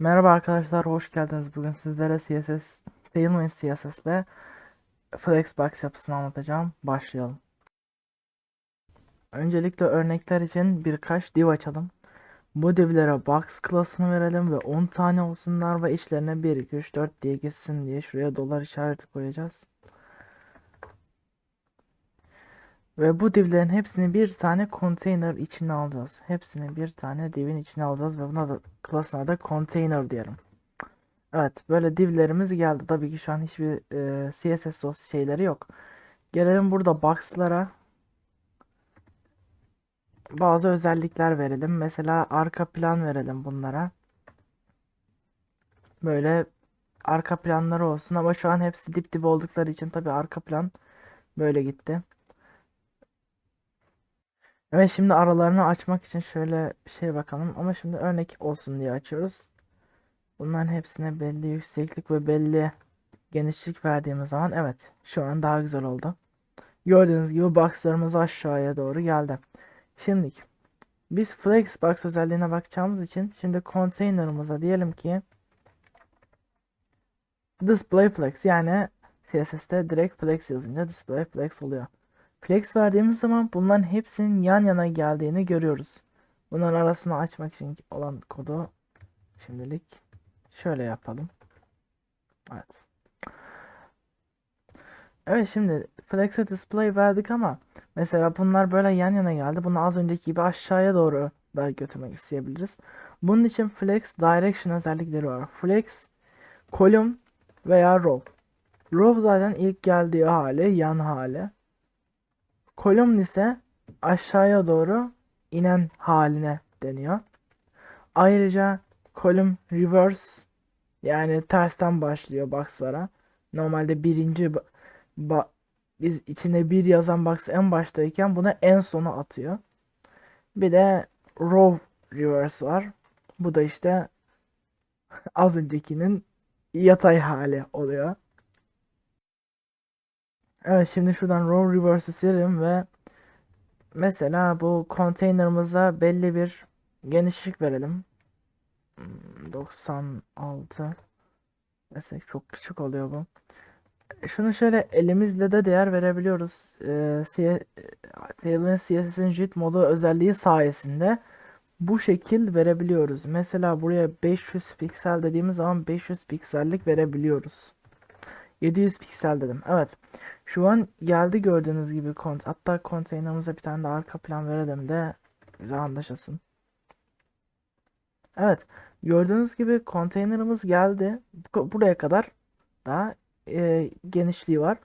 Merhaba arkadaşlar, hoş geldiniz. Bugün sizlere CSS, Tailwind CSS ile Flexbox yapısını anlatacağım. Başlayalım. Öncelikle örnekler için birkaç div açalım. Bu divlere box class'ını verelim ve 10 tane olsunlar ve içlerine 1, 2, 3, 4 diye gitsin diye şuraya dolar işareti koyacağız. Ve bu divlerin hepsini bir tane container içine alacağız. Hepsini bir tane divin içine alacağız ve buna da class'ına da container diyelim. Evet böyle divlerimiz geldi. Tabii ki şu an hiçbir e, CSS sos şeyleri yok. Gelelim burada box'lara. Bazı özellikler verelim. Mesela arka plan verelim bunlara. Böyle arka planları olsun ama şu an hepsi dip dip oldukları için tabii arka plan böyle gitti. Evet şimdi aralarını açmak için şöyle şey bakalım ama şimdi örnek olsun diye açıyoruz. Bunların hepsine belli yükseklik ve belli genişlik verdiğimiz zaman evet şu an daha güzel oldu. Gördüğünüz gibi boxlarımız aşağıya doğru geldi. Şimdi biz Flexbox özelliğine bakacağımız için şimdi container'ımıza diyelim ki display flex yani CSS'te direkt flex yazınca display flex oluyor. Flex verdiğimiz zaman bunların hepsinin yan yana geldiğini görüyoruz. Bunların arasını açmak için olan kodu şimdilik şöyle yapalım. Evet. Evet şimdi Flex'e display verdik ama mesela bunlar böyle yan yana geldi. Bunu az önceki gibi aşağıya doğru da götürmek isteyebiliriz. Bunun için Flex Direction özellikleri var. Flex Column veya Row. Row zaten ilk geldiği hali, yan hali. Kolumn ise aşağıya doğru inen haline deniyor. Ayrıca kolum reverse yani tersten başlıyor box'lara. Normalde birinci biz içinde bir yazan box en baştayken bunu en sona atıyor. Bir de row reverse var. Bu da işte az öncekinin yatay hali oluyor. Evet şimdi şuradan row reverse'ı silelim ve mesela bu container'ımıza belli bir genişlik verelim. 96 hmm, desek çok küçük oluyor bu. Şunu şöyle elimizle de değer verebiliyoruz. Ee, Tailwind CSS'in JIT modu özelliği sayesinde bu şekil verebiliyoruz. Mesela buraya 500 piksel dediğimiz zaman 500 piksellik verebiliyoruz. 700 piksel dedim. Evet. Şu an geldi gördüğünüz gibi kont. Hatta konteynerimize bir tane de arka plan verelim de güzel anlaşılsın. Evet. Gördüğünüz gibi konteynerimiz geldi. Buraya kadar da e, genişliği var.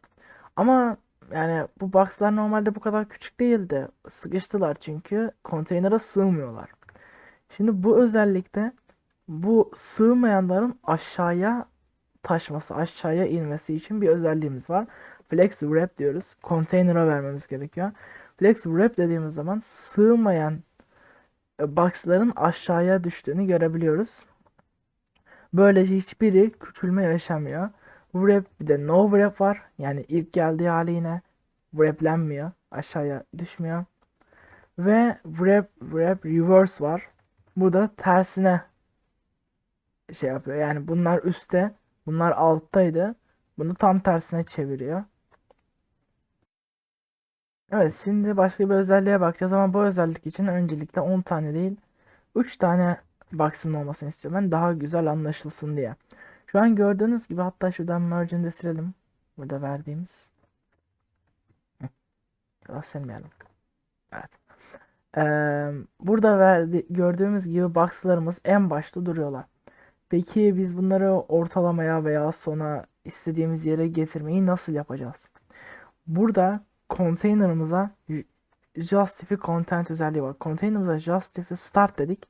Ama yani bu boxlar normalde bu kadar küçük değildi. Sıkıştılar çünkü konteynere sığmıyorlar. Şimdi bu özellikle bu sığmayanların aşağıya taşması, aşağıya inmesi için bir özelliğimiz var. Flex wrap diyoruz. Container'a vermemiz gerekiyor. Flex wrap dediğimiz zaman sığmayan e, box'ların aşağıya düştüğünü görebiliyoruz. Böylece hiçbiri küçülme yaşamıyor. Wrap bir de no wrap var. Yani ilk geldiği hali yine wraplenmiyor. Aşağıya düşmüyor. Ve wrap, wrap reverse var. Bu da tersine şey yapıyor. Yani bunlar üstte Bunlar alttaydı. Bunu tam tersine çeviriyor. Evet şimdi başka bir özelliğe bakacağız ama bu özellik için öncelikle 10 tane değil 3 tane box'ın olmasını istiyorum ben daha güzel anlaşılsın diye. Şu an gördüğünüz gibi hatta şuradan merge'ini de silelim. Burada verdiğimiz. Silmeyelim. Evet. Ee, burada verdi, gördüğümüz gibi box'larımız en başta duruyorlar. Peki biz bunları ortalamaya veya sona istediğimiz yere getirmeyi nasıl yapacağız? Burada container'ımıza justify content özelliği var. Container'ımıza justify start dedik.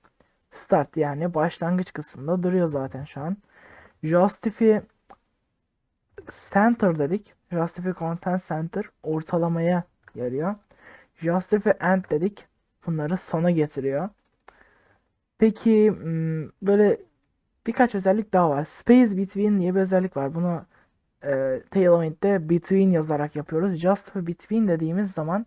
Start yani başlangıç kısmında duruyor zaten şu an. Justify center dedik. Justify content center ortalamaya yarıyor. Justify end dedik. Bunları sona getiriyor. Peki hmm, böyle birkaç özellik daha var. Space Between diye bir özellik var. Bunu e, Tailwind'de Between yazarak yapıyoruz. Just Between dediğimiz zaman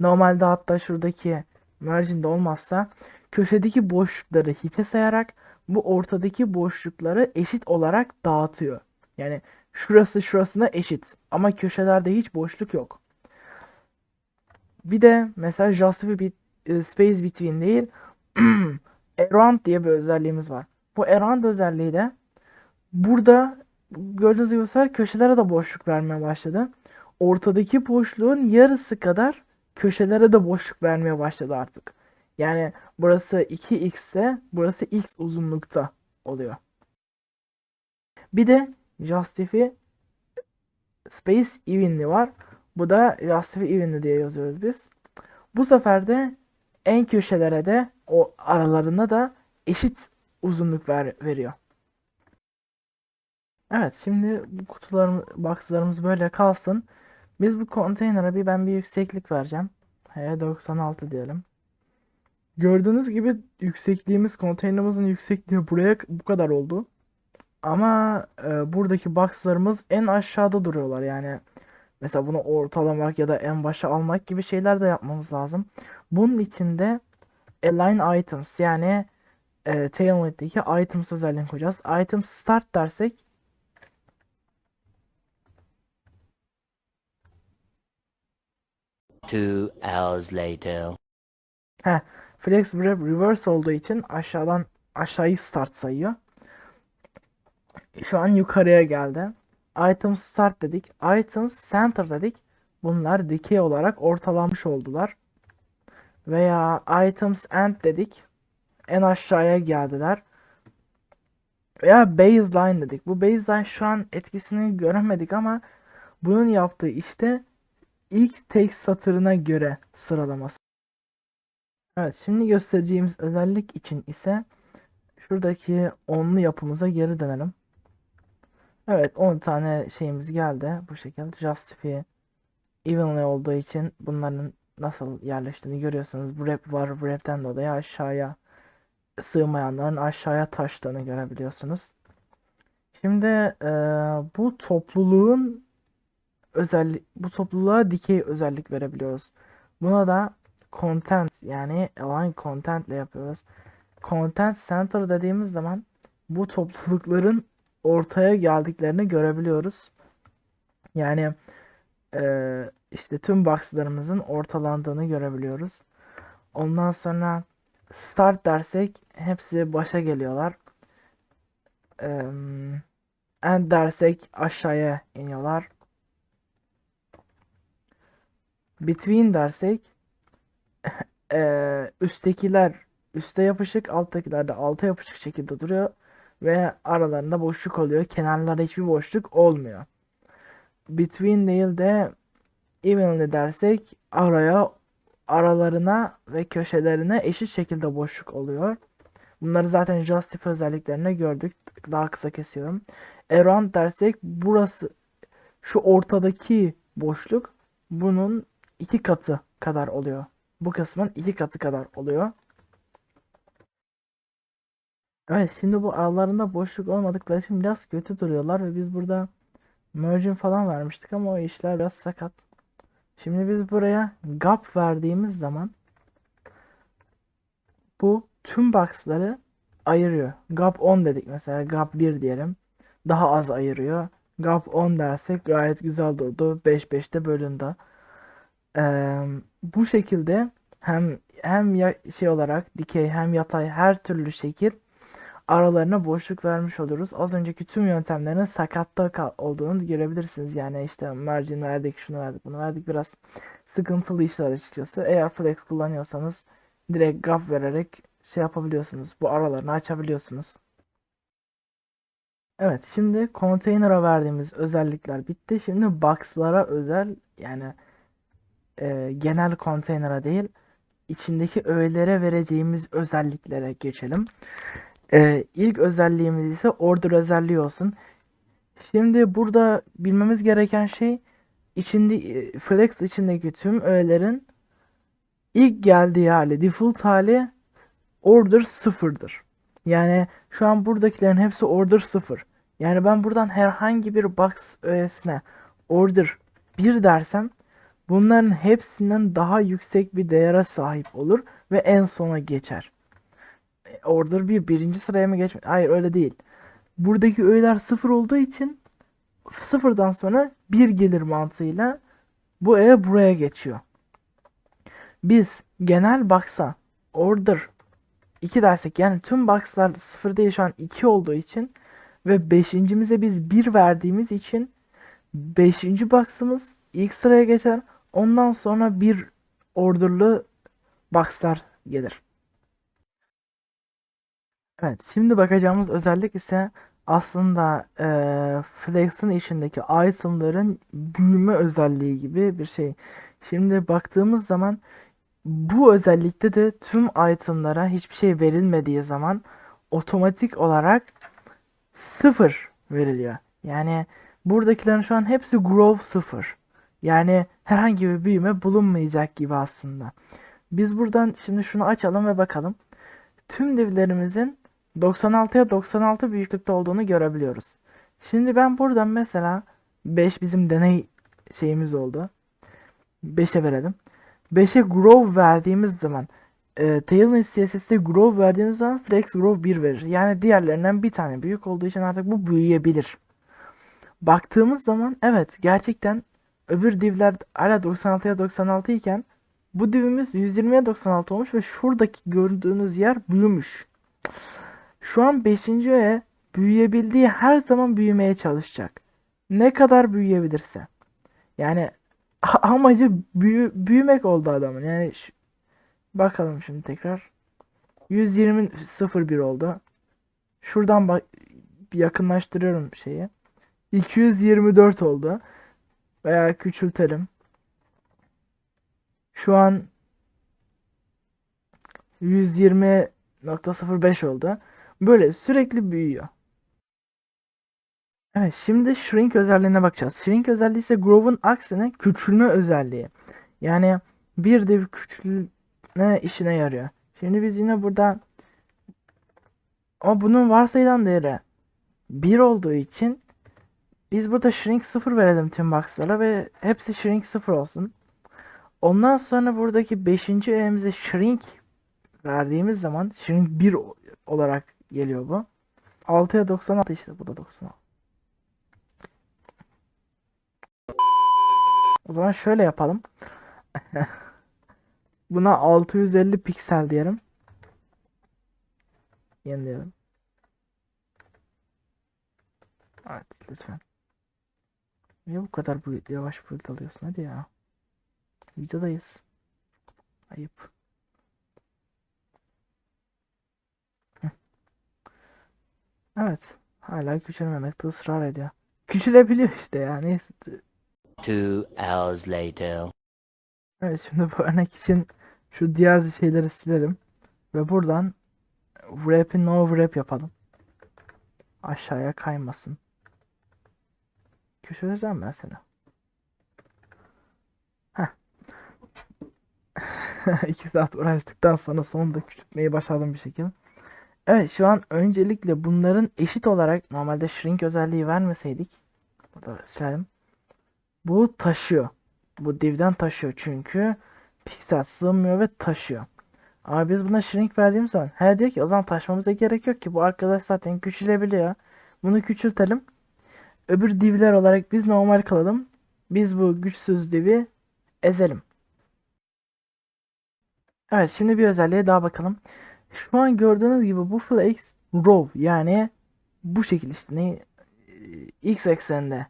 normalde hatta şuradaki marginde olmazsa köşedeki boşlukları hiçe sayarak bu ortadaki boşlukları eşit olarak dağıtıyor. Yani şurası şurasına eşit ama köşelerde hiç boşluk yok. Bir de mesela bit, e, Space Between değil Around diye bir özelliğimiz var. Bu Around özelliği de burada gördüğünüz gibi sefer köşelere de boşluk vermeye başladı. Ortadaki boşluğun yarısı kadar köşelere de boşluk vermeye başladı artık. Yani burası 2x ise burası x uzunlukta oluyor. Bir de Justify Space Evenly var. Bu da Justify Evenly diye yazıyoruz biz. Bu sefer de en köşelere de o aralarına da eşit uzunluk ver, veriyor. Evet şimdi bu kutularımız, boxlarımız böyle kalsın. Biz bu konteynere bir ben bir yükseklik vereceğim. H96 diyelim. Gördüğünüz gibi yüksekliğimiz konteynerimizin yüksekliği buraya bu kadar oldu. Ama e, buradaki boxlarımız en aşağıda duruyorlar yani. Mesela bunu ortalamak ya da en başa almak gibi şeyler de yapmamız lazım. Bunun için de align items yani e, Tailnet'teki items özelliğini koyacağız. Items start dersek Two hours later. Heh, flex wrap reverse olduğu için aşağıdan aşağıyı start sayıyor. Şu an yukarıya geldi. Items start dedik. Items center dedik. Bunlar dikey olarak ortalanmış oldular. Veya items end dedik. En aşağıya geldiler. Veya baseline dedik. Bu baseline şu an etkisini göremedik ama bunun yaptığı işte ilk tek satırına göre sıralaması. Evet, şimdi göstereceğimiz özellik için ise şuradaki onlu yapımıza geri dönelim. Evet, 10 tane şeyimiz geldi bu şekilde. Justify evenly olduğu için bunların nasıl yerleştiğini görüyorsunuz. Wrap var, wrap'ten dolayı aşağıya sığmayanların aşağıya taştığını görebiliyorsunuz. Şimdi e, bu topluluğun özellik bu topluluğa dikey özellik verebiliyoruz. Buna da content yani align content ile yapıyoruz. Content center dediğimiz zaman bu toplulukların ortaya geldiklerini görebiliyoruz. Yani e, işte tüm boxlarımızın ortalandığını görebiliyoruz. Ondan sonra start dersek hepsi başa geliyorlar. E, end dersek aşağıya iniyorlar. Between dersek e, üsttekiler üste yapışık, alttakiler de alta yapışık şekilde duruyor ve aralarında boşluk oluyor. Kenarlarda hiçbir boşluk olmuyor. Between değil de evenly dersek araya aralarına ve köşelerine eşit şekilde boşluk oluyor. Bunları zaten justify özelliklerine gördük. Daha kısa kesiyorum. Around dersek burası şu ortadaki boşluk bunun iki katı kadar oluyor. Bu kısmın iki katı kadar oluyor. Evet şimdi bu aralarında boşluk olmadıkları için biraz kötü duruyorlar ve biz burada margin falan vermiştik ama o işler biraz sakat. Şimdi biz buraya gap verdiğimiz zaman bu tüm box'ları ayırıyor. Gap 10 dedik mesela gap 1 diyelim. Daha az ayırıyor. Gap 10 dersek gayet güzel durdu. 5 5'te bölündü. Ee, bu şekilde hem hem şey olarak dikey hem yatay her türlü şekil aralarına boşluk vermiş oluruz. Az önceki tüm yöntemlerin sakatta olduğunu görebilirsiniz. Yani işte margin verdik, şunu verdik, bunu verdik. Biraz sıkıntılı işler açıkçası. Eğer flex kullanıyorsanız direkt gap vererek şey yapabiliyorsunuz. Bu aralarını açabiliyorsunuz. Evet şimdi container'a verdiğimiz özellikler bitti. Şimdi box'lara özel yani e, genel container'a değil içindeki öğelere vereceğimiz özelliklere geçelim. E, ilk özelliğimiz ise order özelliği olsun. Şimdi burada bilmemiz gereken şey içinde e, flex içindeki tüm öğelerin ilk geldiği hali, default hali order sıfırdır. Yani şu an buradakilerin hepsi order sıfır. Yani ben buradan herhangi bir box öğesine order 1 dersem bunların hepsinden daha yüksek bir değere sahip olur ve en sona geçer. Order bir birinci sıraya mı geçmek? Hayır öyle değil. Buradaki öğeler sıfır olduğu için sıfırdan sonra bir gelir mantığıyla bu öğe buraya geçiyor. Biz genel box'a order 2 dersek yani tüm box'lar sıfır değil şu an 2 olduğu için ve beşincimize biz 1 verdiğimiz için 5. box'ımız ilk sıraya geçer. Ondan sonra bir orderlı box'lar gelir. Evet, şimdi bakacağımız özellik ise aslında eee Flex'in içindeki itemların büyüme özelliği gibi bir şey. Şimdi baktığımız zaman bu özellikte de tüm itemlara hiçbir şey verilmediği zaman otomatik olarak sıfır veriliyor. Yani buradakilerin şu an hepsi grow sıfır. Yani herhangi bir büyüme bulunmayacak gibi aslında. Biz buradan şimdi şunu açalım ve bakalım. Tüm divlerimizin 96'ya 96 büyüklükte olduğunu görebiliyoruz. Şimdi ben buradan mesela 5 bizim deney şeyimiz oldu. 5'e verelim. 5'e grow verdiğimiz zaman e, Tailwind CSS'de grow verdiğimiz zaman Flex grow 1 verir. Yani diğerlerinden bir tane büyük olduğu için artık bu büyüyebilir. Baktığımız zaman evet gerçekten öbür divler hala 96'ya 96 iken bu divimiz 120'ye 96 olmuş ve şuradaki gördüğünüz yer büyümüş. Şu an 5. öğe büyüyebildiği her zaman büyümeye çalışacak. Ne kadar büyüyebilirse. Yani amacı büyü- büyümek oldu adamın. Yani şu- bakalım şimdi tekrar. 120 01 oldu. Şuradan bak yakınlaştırıyorum şeyi. 224 oldu. Veya küçültelim. Şu an 120.05 oldu. Böyle sürekli büyüyor. Evet şimdi shrink özelliğine bakacağız. Shrink özelliği ise grow'un aksine küçülme özelliği. Yani bir div küçülme işine yarıyor. Şimdi biz yine burada ama bunun varsayılan değeri 1 olduğu için biz burada shrink 0 verelim tüm box'lara ve hepsi shrink 0 olsun. Ondan sonra buradaki 5. öğemize shrink verdiğimiz zaman shrink 1 olarak geliyor bu. 6'ya 96 işte bu da 96. O zaman şöyle yapalım. Buna 650 piksel diyelim. Yenileyelim. Evet lütfen. Niye bu kadar bu yavaş build alıyorsun hadi ya. Videodayız. Ayıp. Evet. Hala küçülmemekte ısrar ediyor. Küçülebiliyor işte ya. Neyse. Two hours later. Evet şimdi bu örnek için şu diğer şeyleri silelim. Ve buradan wrap'i no wrap yapalım. Aşağıya kaymasın. Küçüleceğim ben seni. Heh. İki saat uğraştıktan sonra sonunda küçültmeyi başardım bir şekilde. Evet şu an öncelikle bunların eşit olarak normalde shrink özelliği vermeseydik. Burada silelim. Bu taşıyor. Bu divden taşıyor çünkü piksel sığmıyor ve taşıyor. Ama biz buna shrink verdiğimiz zaman he diyor ki o zaman taşmamıza gerek yok ki bu arkadaş zaten küçülebiliyor. Bunu küçültelim. Öbür divler olarak biz normal kalalım. Biz bu güçsüz divi ezelim. Evet şimdi bir özelliğe daha bakalım. Şu an gördüğünüz gibi bu flex row yani bu şekil işte ne x ekseninde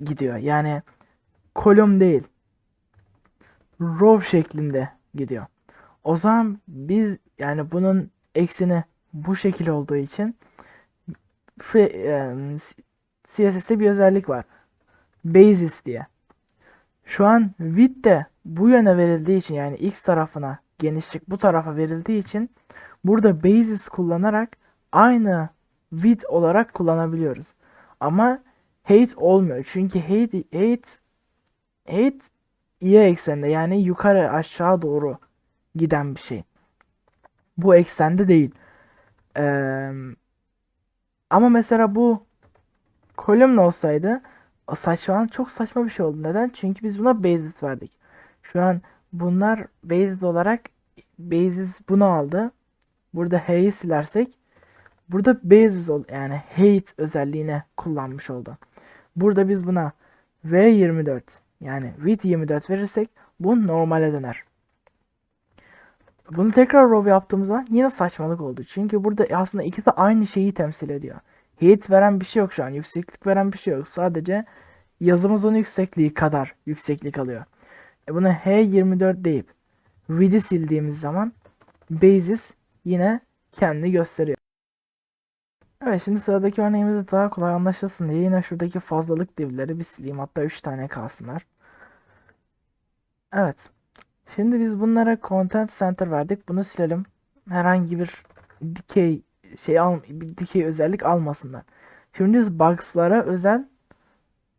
gidiyor. Yani kolum değil. Row şeklinde gidiyor. O zaman biz yani bunun ekseni bu şekil olduğu için e, CSS'te bir özellik var. Basis diye. Şu an width de bu yöne verildiği için yani x tarafına genişlik bu tarafa verildiği için burada basis kullanarak aynı width olarak kullanabiliyoruz. Ama height olmuyor. Çünkü height height height y ekseninde yani yukarı aşağı doğru giden bir şey. Bu eksende değil. Ee, ama mesela bu kolumn olsaydı saçma çok saçma bir şey oldu. Neden? Çünkü biz buna basis verdik. Şu an bunlar basis olarak basis bunu aldı. Burada H'yi silersek burada ol yani hate özelliğine kullanmış oldu. Burada biz buna V24 yani with 24 verirsek bu normale döner. Bunu tekrar row yaptığımızda yine saçmalık oldu. Çünkü burada aslında ikisi aynı şeyi temsil ediyor. Heat veren bir şey yok şu an. Yükseklik veren bir şey yok. Sadece yazımız onun yüksekliği kadar yükseklik alıyor. E buna H24 deyip width'i sildiğimiz zaman basis yine kendini gösteriyor. Evet şimdi sıradaki örneğimizi daha kolay anlaşılsın diye yine şuradaki fazlalık divleri bir sileyim. Hatta 3 tane kalsınlar. Evet. Şimdi biz bunlara content center verdik. Bunu silelim. Herhangi bir dikey şey al bir dikey özellik almasınlar. Şimdi biz box'lara özel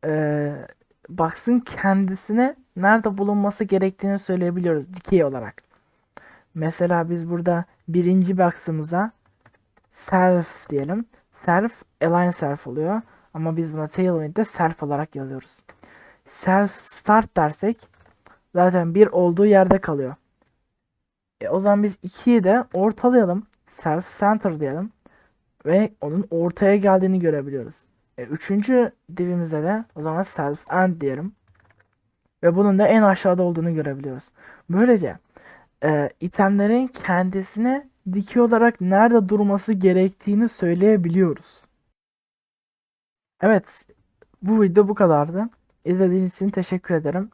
eee box'ın kendisine nerede bulunması gerektiğini söyleyebiliyoruz dikey olarak. Mesela biz burada birinci box'ımıza self diyelim. Self align self oluyor. Ama biz buna tailwind'de self olarak yazıyoruz. Self start dersek zaten bir olduğu yerde kalıyor. E, o zaman biz 2'yi de ortalayalım. Self center diyelim. Ve onun ortaya geldiğini görebiliyoruz. E, üçüncü divimizde de o zaman self end diyelim. Ve bunun da en aşağıda olduğunu görebiliyoruz. Böylece e, itemlerin kendisine dikey olarak nerede durması gerektiğini söyleyebiliyoruz. Evet, bu video bu kadardı. İzlediğiniz için teşekkür ederim.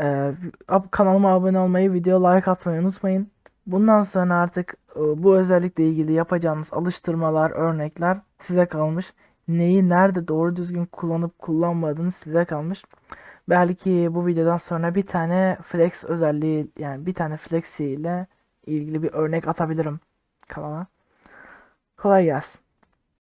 Ee, kanalıma abone olmayı, video like atmayı unutmayın. Bundan sonra artık e, bu özellikle ilgili yapacağınız alıştırmalar, örnekler size kalmış. Neyi nerede doğru düzgün kullanıp kullanmadığınız size kalmış. Belki bu videodan sonra bir tane flex özelliği yani bir tane flexi ile ilgili bir örnek atabilirim kanala. Kolay gelsin.